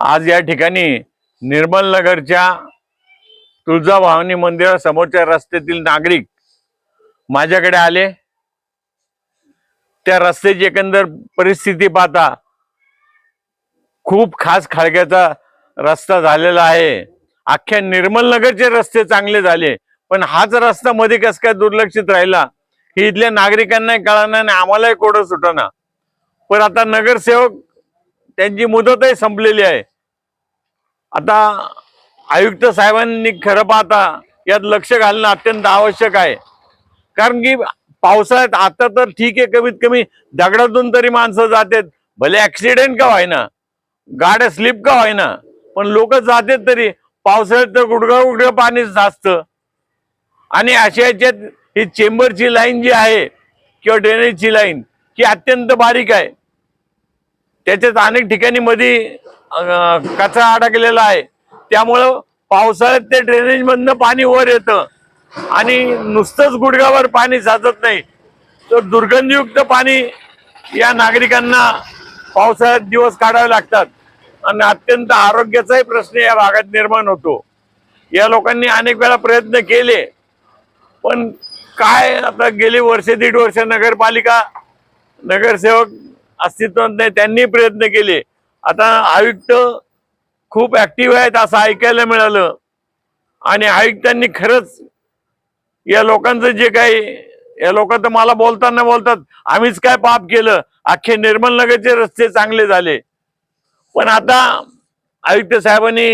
आज या ठिकाणी निर्मल नगरच्या तुळजाभवानी मंदिरासमोरच्या रस्त्यातील नागरिक माझ्याकडे आले. त्या रस्त्याची एकंदर परिस्थिती पाहता खूप खास खळग्याचा रस्ता झालेला आहे. अख्ख्या निर्मल नगरचे रस्ते चांगले झाले पण हाच रस्ता मध्ये कस काय दुर्लक्षित राहिला? हे इथल्या नागरिकांनाही कळणार आणि आम्हालाही कोडं सुटणार पण आता नगरसेवक त्यांची मुदतही संपलेली आहे. आता आयुक्त साहेबांनी खरं पाहता यात लक्ष घालणं अत्यंत आवश्यक आहे. कारण की पावसाळ्यात आता तर ठीक आहे कमीत कमी दगडातून तरी माणसं जातात. भले ऍक्सिडेंट का व्हायना गाड्या स्लिप का व्हायना पण लोक जातात तरी पावसाळ्यात तर गुडगा गुडगं पाणी साचतं. आणि अशा याच्यात ही चेंबरची लाईन जी आहे किंवा ड्रेनेजची लाईन ही अत्यंत बारीक आहे. त्याच्यात अनेक ठिकाणी मध्ये कचरा अडकलेला आहे. त्यामुळं पावसाळ्यात ते ड्रेनेज मधनं पाणी वर येतं. आणि नुसतंच गुडघावर पाणी साचत नाही. तर दुर्गंधयुक्त पाणी या नागरिकांना पावसाळ्यात दिवस काढावे लागतात. आणि अत्यंत आरोग्याचाही प्रश्न या भागात निर्माण होतो. या लोकांनी अनेक वेळा प्रयत्न केले. पण काय आता गेली वर्षे दीड वर्ष नगरपालिका नगरसेवक अस्तित्वात नाही त्यांनी प्रयत्न केले. आता आयुक्त खूप ऍक्टिव्ह आहेत असं ऐकायला मिळालं. आणि आयुक्तांनी खरंच या लोकांचं जे काही या लोक तर मला बोलताना बोलतात आम्हीच काय पाप केलं? अख्खे निर्मल नगरचे रस्ते चांगले झाले. पण आता आयुक्त साहेबांनी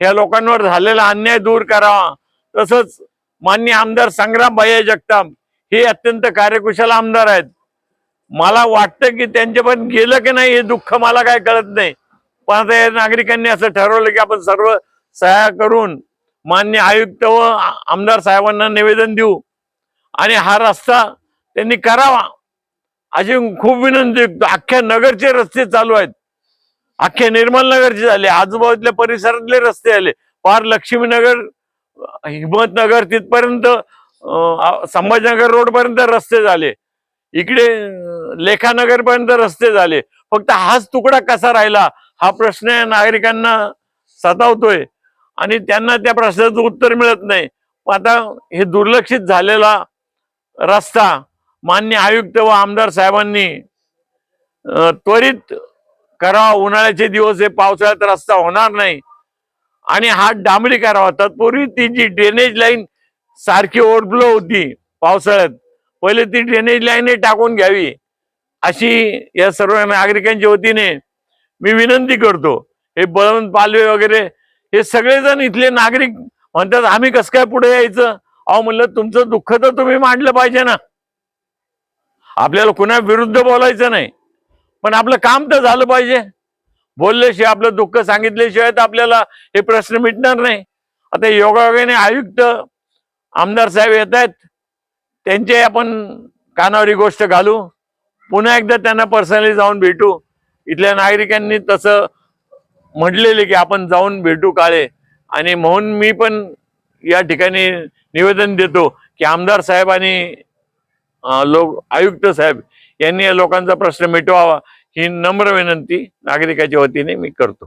या लोकांवर झालेला अन्याय दूर करावा तसंच मान्य आमदार संग्राम भैया जगताप हे अत्यंत कार्यकुशल आमदार आहेत. मला वाटतं की त्यांच्यापर्यंत गेलं की नाही हे दुःख मला काय कळत नाही. पण आता या नागरिकांनी असं ठरवलं की आपण सर्व सह्या करून मान्य आयुक्त व आमदार साहेबांना निवेदन देऊ. आणि हा रस्ता त्यांनी करावा. अशी खूप विनंती अख्ख्या नगरचे रस्ते चालू आहेत. अख्ख्या निर्मल नगरचे झाले आजूबाजूच्या परिसरातले रस्ते आले. पार लक्ष्मीनगर हिमतनगर तिथपर्यंत संभाजीनगर रोड पर्यंत रस्ते झाले. इकडे लेखानगरपर्यंत रस्ते झाले. फक्त हाच तुकडा कसा राहिला? हा प्रश्न नागरिकांना सतावतोय. आणि त्यांना त्या प्रश्नाचं उत्तर मिळत नाही. आता हे दुर्लक्षित झालेला रस्ता मान्य आयुक्त व आमदार साहेबांनी त्वरित करावा. उन्हाळ्याचे दिवस हे पावसाळ्यात रस्ता होणार नाही. आणि हा डांबरी करावा. तत्पूर्वी ती जी ड्रेनेज लाईन सारखी ओव्हरफ्लो होती पावसाळ्यात. पहिले ती ड्रेनेज लाईन टाकून घ्यावी. अशी या सर्व नागरिकांच्या वतीने मी विनंती करतो. हे बळवंत पालवे वगैरे हे सगळेजण इथले नागरिक म्हणतात आम्ही कसं काय पुढे यायचं? अहो म्हणलं तुमचं दुःख तर तुम्ही मांडलं पाहिजे ना. आपल्याला कुणा विरुद्ध बोलायचं नाही. पण आपलं काम तर झालं पाहिजे. बोलल्याशिवाय आपलं दुःख सांगितल्याशिवाय तर आपल्याला हे प्रश्न मिटणार नाही. आता योगायोगाने आयुक्त आमदार साहेब येत आहेत. त्यांचे आपण कानावर ही गोष्ट घालू. पुन्हा एकदा त्यांना पर्सनली जाऊन भेटू. इथल्या नागरिकांनी तसं म्हटलेले की आपण जाऊन भेटू काळे. आणि म्हणून मी पण या ठिकाणी निवेदन देतो की आमदार साहेब आणि लोक आयुक्त साहेब यांनी या लोकांचा प्रश्न मिटवावा. ही नम्र विनंती नागरिकाच्या वतीने मी करतो.